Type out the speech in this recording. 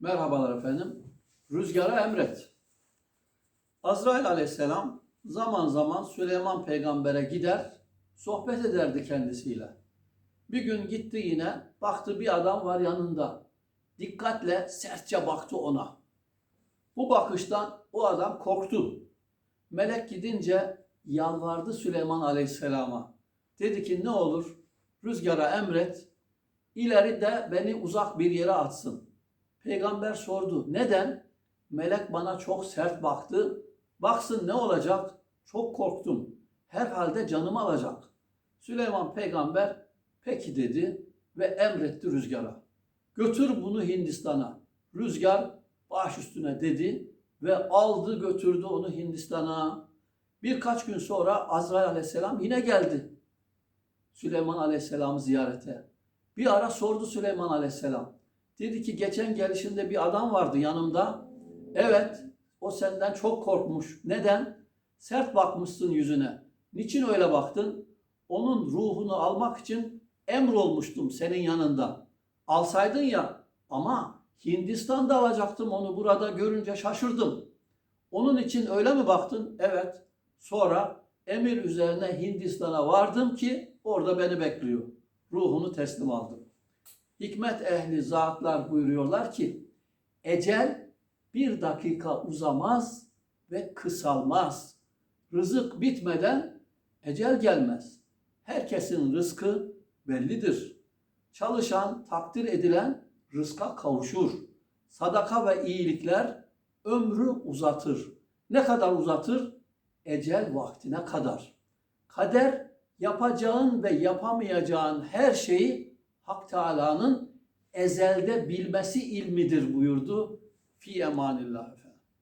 Merhabalar efendim. Rüzgara emret. Azrail aleyhisselam zaman zaman Süleyman peygambere gider, sohbet ederdi kendisiyle. Bir gün gitti yine, baktı bir adam var yanında. Dikkatle, sertçe baktı ona. Bu bakıştan o adam korktu. Melek gidince yalvardı Süleyman aleyhisselama. Dedi ki ne olur rüzgara emret, ileri de beni uzak bir yere atsın. Peygamber sordu. Neden? Melek bana çok sert baktı. Baksın ne olacak? Çok korktum. Herhalde canımı alacak. Süleyman peygamber peki dedi ve emretti rüzgara. Götür bunu Hindistan'a. Rüzgar baş üstüne dedi ve aldı götürdü onu Hindistan'a. Birkaç gün sonra Azrail aleyhisselam yine geldi. Süleyman aleyhisselam'ı ziyarete. Bir ara sordu Süleyman aleyhisselam. Dedi ki geçen gelişinde bir adam vardı yanımda. Evet, o senden çok korkmuş. Neden? Sert bakmışsın yüzüne. Niçin öyle baktın? Onun ruhunu almak için emrolmuştum senin yanında. Alsaydın ya ama Hindistan'da alacaktım onu burada görünce şaşırdım. Onun için öyle mi baktın? Evet. Sonra emir üzerine Hindistan'a vardım ki orada beni bekliyor. Ruhunu teslim aldım. Hikmet ehli zatlar buyuruyorlar ki ecel bir dakika uzamaz ve kısalmaz. Rızık bitmeden ecel gelmez. Herkesin rızkı bellidir. Çalışan, takdir edilen rızka kavuşur. Sadaka ve iyilikler ömrü uzatır. Ne kadar uzatır? Ecel vaktine kadar. Kader yapacağın ve yapamayacağın her şeyi Hak Teala'nın ezelde bilmesi ilmidir buyurdu. Fi emanillah efendim.